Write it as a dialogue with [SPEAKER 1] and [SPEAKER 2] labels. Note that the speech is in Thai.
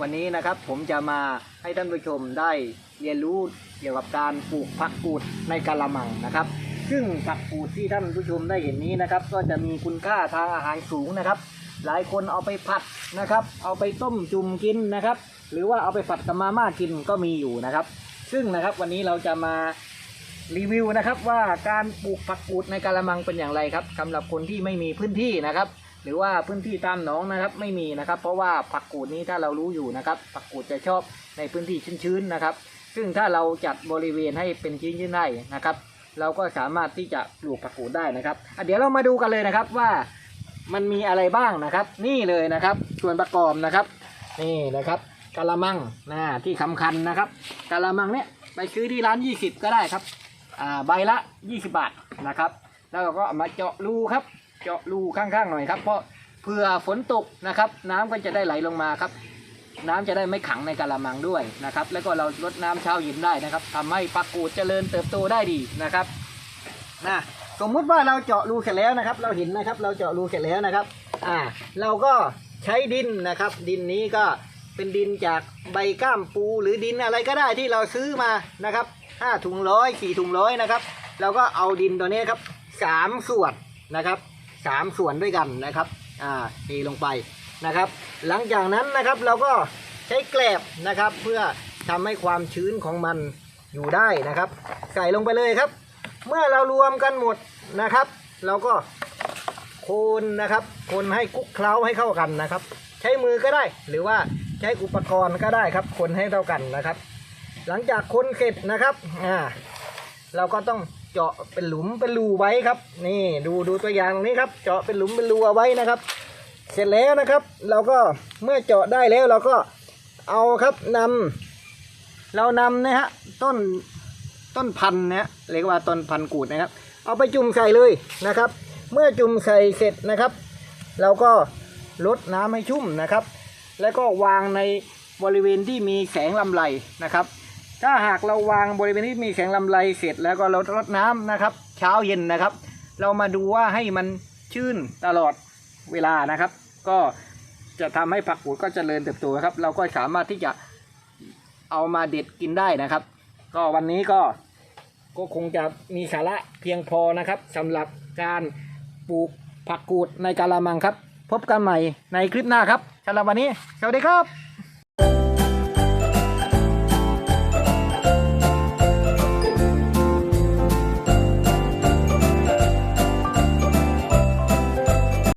[SPEAKER 1] วันนี้นะครับผมจะมาให้ท่านผู้ชมได้เรียนรู้เกี่ยวกับการปลูกผักกูดในกะละมังนะครับ ซึ่งผักกูดที่ท่านผู้ชมได้เห็นนี้นะครับ ก็จะมีคุณค่าทางอาหารสูงนะครับ หลายคนเอาไปผัดนะครับ เอาไปต้มจุ่มกินนะครับ หรือว่าเอาไปผัดกับมาม่ากินก็มีอยู่นะครับ ซึ่งนะครับวันนี้เราจะมารีวิวนะครับว่าการปลูกผักกูดในกะละมังเป็นอย่างไรครับสำหรับคนที่ไม่มีพื้นที่นะครับ หรือว่าพื้นที่ตามหนองนะครับไม่มีนะครับ เพราะว่าผักกูดนี้ถ้าเรารู้อยู่นะครับ ผักกูดจะชอบในพื้นที่ชื้นๆนะครับ ซึ่งถ้าเราจัดบริเวณให้เป็นชื้นๆได้นะครับ เราก็สามารถที่จะปลูกผักกูดได้นะครับเดี๋ยวเรามาดูกันเลยนะครับว่ามันมีอะไรบ้างนะครับ นี่เลยนะครับ ส่วนประกอบนะครับ นี่นะครับกะละมังนะที่สำคัญนะครับกะละมังเนี่ยไปซื้อที่ร้าน 20 ก็ได้ครับอ่าใบละ 20 บาทนะครับ แล้วเราก็มาเจาะรูครับ เจาะรูข้างๆหน่อยครับ เพราะเผื่อฝนตกนะครับ น้ำก็จะได้ไหลลงมาครับ น้ำจะได้ไม่ขังในกะละมังด้วยนะครับ แล้วก็เราลดน้ำเช้าเย็นได้นะครับทำให้ปักกูดเจริญเติบโตได้ดีนะครับนะสมมุติว่าเราเจาะรูเสร็จแล้วนะครับ เราเห็นนะครับ เราเจาะรูเสร็จแล้วนะครับอ่าเราก็ใช้ดินนะครับ ดินนี้ก็เป็นดินจากใบก้ามปูหรือดินอะไรก็ได้ที่เราซื้อมานะครับห้าถุงร้อยสี่ถุงร้อยนะครับ เราก็เอาดินตัวนี้ครับสามส่วนนะครับ สามส่วนด้วยกันนะครับอ่าเทลงไปนะครับ หลังจากนั้นนะครับเราก็ใช้แกลบนะครับ เพื่อทำให้ความชื้นของมันอยู่ได้นะครับ ใส่ลงไปเลยครับ เมื่อเรารวมกันหมดนะครับ เราก็โคนนะครับ คนให้คลุกเคล้าให้เข้ากันนะครับ ใช้มือก็ได้ หรือว่าใช้อุปกรณ์ก็ได้ครับ คนให้เท่ากันนะครับ หลังจากคนเสร็จนะครับอ่าเราก็ต้อง เจาะเป็นหลุมเป็นรูไว้ครับ นี่ดูดูตัวอย่างตรงนี้ครับ เจาะเป็นหลุมเป็นรูเอาไว้นะครับ เสร็จแล้วนะครับ เราก็เมื่อเจาะได้แล้วเราก็เอาครับนำเรานำนะฮะต้นต้นพันธุ์นะฮะเรียกว่าต้นพันธุ์กูดนะครับ เอาไปจุ่มใส่เลยนะครับ เมื่อจุ่มใส่เสร็จนะครับ เราก็ลดน้ำให้ชุ่มนะครับ แล้วก็วางในบริเวณที่มีแสงลำไรนะครับ ถ้าหากเราวางบริเวณที่มีแสงลำไรเสร็จแล้วก็เรารดน้ำนะครับ เช้าเย็นนะครับ เรามาดูว่าให้มันชื้นตลอดเวลานะครับ ก็จะทำให้ผักกูดก็เจริญเติบโตนะครับ เราก็สามารถที่จะเอามาเด็ดกินได้นะครับ ก็วันนี้ก็ก็คงจะมีสาระเพียงพอนะครับสำหรับการปลูกผักกูดในกาละมังครับ พบกันใหม่ในคลิปหน้าครับสำหรับวันนี้ สวัสดีครับ